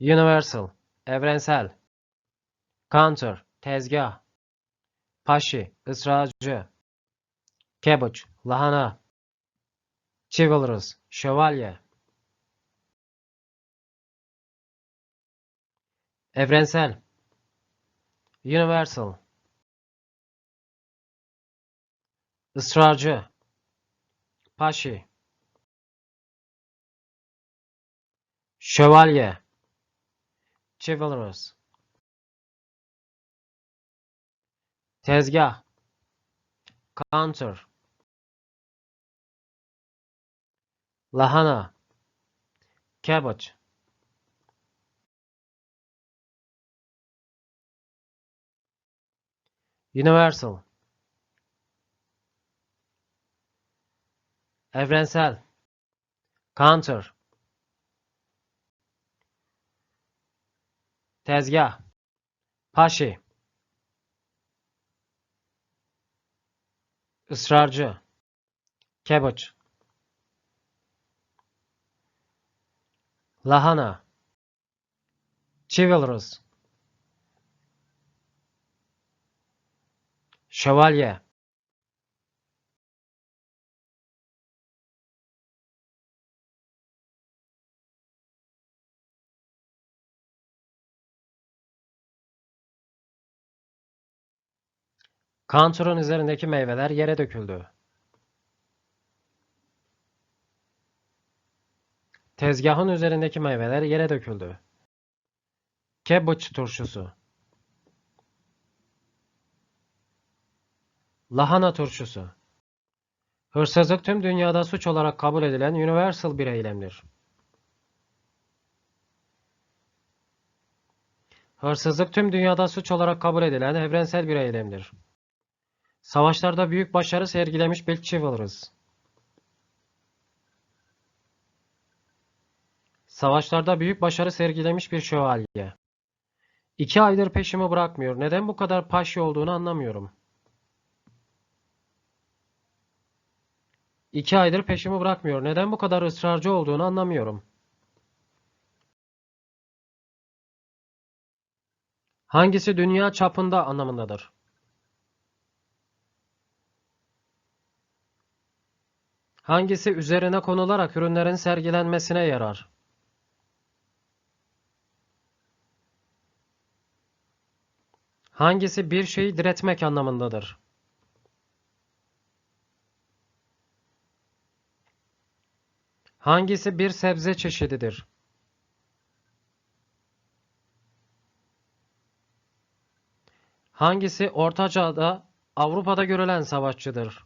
Universal, evrensel. Counter, tezgah. Paşi, ısrarcı. Cabbage, lahana. Chivalrous, şövalye. Evrensel. Universal. Israrcı. Paşi. Şövalye. Chivalrous. Tezgah. Counter. Lahana. Cabbage. Universal. Evrensel. Counter. Tezgah. Paşi. Israrcı. Cabbage. Lahana. Chivalrous. Şövalye. Kanturun üzerindeki meyveler yere döküldü. Tezgahın üzerindeki meyveler yere döküldü. Cabbage turşusu. Lahana turşusu. Hırsızlık tüm dünyada suç olarak kabul edilen universal bir eylemdir. Hırsızlık tüm dünyada suç olarak kabul edilen evrensel bir eylemdir. Savaşlarda büyük başarı sergilemiş chivalrous. Savaşlarda büyük başarı sergilemiş bir şövalye. İki aydır peşimi bırakmıyor. Neden bu kadar paşi olduğunu anlamıyorum. İki aydır peşimi bırakmıyor. Neden bu kadar ısrarcı olduğunu anlamıyorum. Hangisi dünya çapında anlamındadır? Hangisi üzerine konularak ürünlerin sergilenmesine yarar? Hangisi bir şeyi diretmek anlamındadır? Hangisi bir sebze çeşididir? Hangisi Orta Çağ'da Avrupa'da görülen savaşçıdır?